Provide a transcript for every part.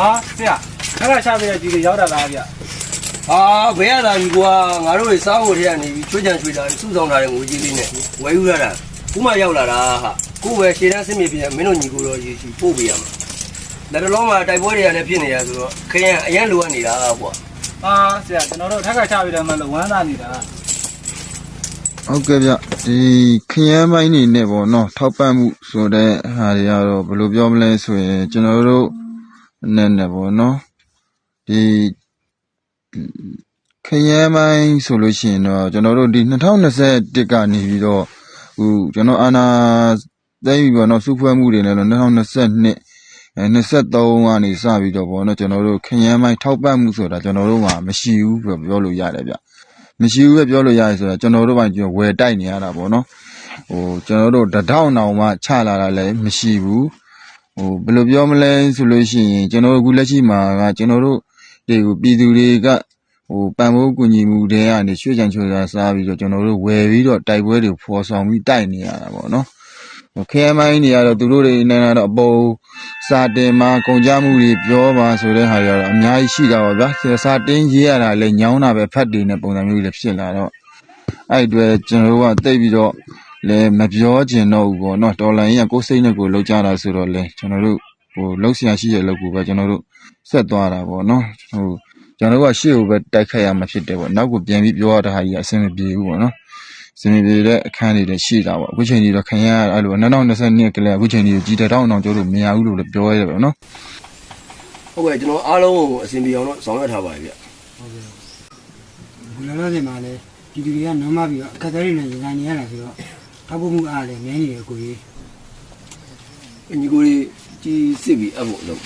ဟာဆရာခက်ခါချပေးတဲ့ကြီးတွေရောက်တာလားဗျဟာဘယ်ရတာကြီးကွာငါတို့တွေစားဖို့ထဲကနေပြီးချွေးချံချွေးတာစုဆောင်ထားတဲ့ငွေကြီးလေးနဲ့ဝယ်ယူရတာခုမှရောက်လာတာဟာကိုယ်ပဲရှည်တန်းစင်မြေပြင်မင်းတို့ညီကိုတော့ရေချီပို့ပေးရမှာလက်တော်လုံးမှာတိုက်ပွဲတွေကလည်းဖြစ်နေရဆိုတော့ခရင်အရင်လိုအပ်နေတာကွာဟာဆရာကျွန်တော်တို့ထက်ခါချပေးတယ်မှလို့ဝမ်းသာနေတာဟုတ်ကဲ့ဗျဒီခရမ်းပိုင်းနေနဲ့ပေါ့နော်ထောက်ပံ့မှုဆိုတဲ့ဟာတွေကတော့ဘယ်လိုပြောမလဲဆိုရင်ကျွန်တော်တို့ နဲ့နဲ့ပေါ့နော်ဒီခရမ်းပိုင်းဆိုလို့ရှိရင်တော့ကျွန်တော်တို့ဒီ2021ကနေပြီးတော့ဟိုကျွန်တော်အာနာသိပြီပေါ့နော်စုဖွဲ့မှုတွေနဲ့တော့2022အဲ23ကနေစပြီးတော့ပေါ့နော်ကျွန်တော်တို့ခရမ်းပိုင်းထောက်ပံ့မှုဆိုတာကျွန်တော်တို့မှာမရှိဘူးပြောပြောလို့ရတယ်ဗျမရှိဘူးပဲပြောလို့ရတယ်ဆိုတာကျွန်တော်တို့ပိုင်းကျွန်တော်ဝယ်တိုက်နေရတာပေါ့နော်ဟိုကျွန်တော်တို့တထောင်အောင်မှချလာတာလည်းမရှိဘူး ဟိုဘယ်လိုပြောမလဲဆိုလို့ရှိရင်ကျွန်တော်တို့အခုလက်ရှိမှာကကျွန်တော်တို့ဒီပြည်သူတွေကဟိုပံမိုးကူညီမှုတွေကနေရွှေ့ချံချွေတာစားပြီးတော့ကျွန်တော်တို့ဝယ်ပြီးတော့တိုက်ပွဲတွေဖော်ဆောင်ပြီးတိုက်နေရတာပေါ့နော်ဟိုခဲမိုင်းတွေကတော့သူတို့တွေနေတော့အပေါ်စာတင်မှာကုန်ကြမှုတွေပြောပါဆိုတဲ့ဟာတွေကတော့အများကြီးရှိတာပါဗျာစာတင်ရေးရတာလည်းညောင်းတာပဲဖတ်တယ်နဲ့ပုံစံမျိုးတွေဖြစ်လာတော့အဲ့အတွေ့ကျွန်တော်တို့ကတိတ်ပြီးတော့ လည်းမပြောကျင်တော့ဘူးပေါ့နော်တော်လိုင်းကြီးကကိုယ်စိတ်နဲ့ကိုယ်လောက်ကြတာဆိုတော့လေကျွန်တော်တို့ဟိုလောက်ဆရာရှိတဲ့လောက်ကိုပဲကျွန်တော်တို့ဆက်သွားတာပေါ့နော်ဟိုကျွန်တော်တို့ကရှေ့ကိုပဲတိုက်ခတ်ရမှာဖြစ်တယ်ပေါ့နောက်ကိုပြန်ပြီးပြောရတာဟာကြီးအဆင်မပြေဘူးပေါ့နော်စင်ပြေတဲ့အခန်းတွေလည်းရှိတာပေါ့အခုချိန်ကြီးတော့ခင်ဗျားအဲ့လို2022ကလေးအခုချိန်ကြီးကြီးတတောင်းအောင်ကျတို့မရဘူးလို့လည်းပြောရတယ်ပေါ့နော်ဟုတ်ကဲ့ကျွန်တော်အားလုံးကိုအစီအပြေအောင်တော့ဆောင်ရွက်ထားပါပြီဗျဘုရားတော်စင်မှာလည်းဒီလူတွေကနမ်းမပြီးတော့အခက်အခဲတွေနဲ့ရင်ဆိုင်နေရတာဆိုတော့ ထောက်ဖို့မှုအားလည်းနည်းနေတယ်ကိုကြီးညီကိုလေးကြီးစစ်ပြီးအပ်ဖို့လုပ်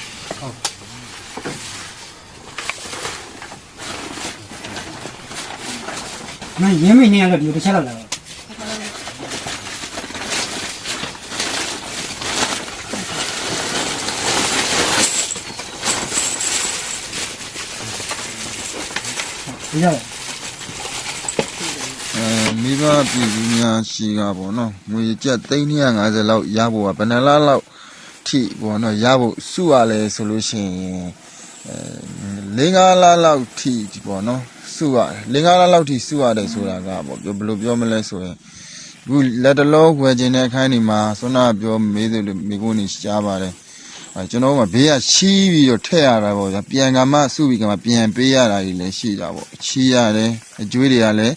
မင်းရင်းမိနေရတော့ဒီတစ်ချက်လောက်လာတော့ဒီရောက်အဲ မိဘပြည်သူများရှိကပေါ့နော်ငွေကျပ်350လောက်ရဖို့ကဘယ်နှလားလောက်ထိပေါ့နော်ရဖို့စုရလဲဆိုလို့ရှိရင်အဲ၄၅လားလောက်ထိပေါ့နော်စုရတယ်၄၅လားလောက်ထိစုရတယ်ဆိုတာကပေါ့ဘယ်လိုပြောမလဲဆိုရင်အခုလက်တလောဝယ်ခြင်းတဲ့အခန်းဒီမှာဆွမ်းနာပြောမေးတယ်လို့မိကုန်းနေရှားပါတယ်အဲကျွန်တော်ကဘေးကချီးပြီးတော့ထည့်ရတာပေါ့ဗျာပြန်ကမှစုပြီးကမှပြန်ပေးရတာကြီးလည်းရှိတာပေါ့ချီးရတယ်အကျွေးတွေကလည်း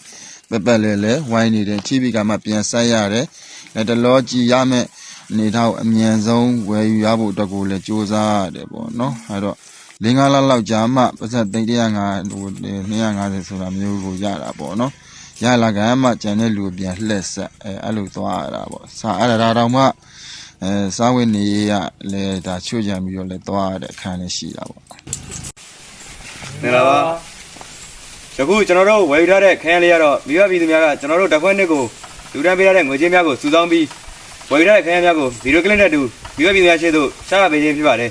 ပက်ပက်လဲလဲဝိုင်းနေတယ်ထိပြီးကမှပြန်ဆက်ရတယ်လက်တလောကြည်ရမယ်အနေထားကိုအမြန်ဆုံးဝယ်ယူရဖို့အတွက်ကိုလည်းစူးစမ်းရတယ်ပေါ့နော်အဲ့တော့လင်းကားလောက်လောက်ကြာမှပတ်သက်သိန်း150ဟို250ဆိုတာမျိုးကိုရတာပေါ့နော်ရလာကမှကြံတဲ့လူကိုပြန်လှည့်ဆက်အဲအဲ့လိုသွားရတာပေါ့စာအဲ့ဒါတော့မှအဲစားဝင်နေရလဲဒါချွတ်ကြံပြီးတော့လဲသွားရတဲ့အခန်းလေးရှိတာပေါ့မင်္ဂလာပါ ယခုကျွန်တော်တို့ဝယ်ယူထားတဲ့ခရမ်းလေးကတော့မိဘပြည်သူများကကျွန်တော်တို့တစ်ခွက်နှစ်ကိုလူတန်းပေးထားတဲ့ငွေကြေးများကိုစုဆောင်းပြီးဝယ်ယူထားတဲ့ခရမ်းများကိုဗီဒီယိုကလစ်နဲ့အတူမိဘပြည်သူများရှေ့သို့ရှားပေးခြင်းဖြစ်ပါတယ်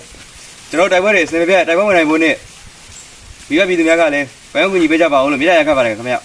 ကျွန်တော်တို့တိုက်ပွဲတွေအစင်မပြတ်တိုက်ပွဲဝင်နိုင်ဖို့နဲ့မိဘပြည်သူများကလည်းဘယ်အောင်ကူညီပေးကြပါအောင်လို့မြစ်ရရခတ်ပါတယ်ခင်ဗျာ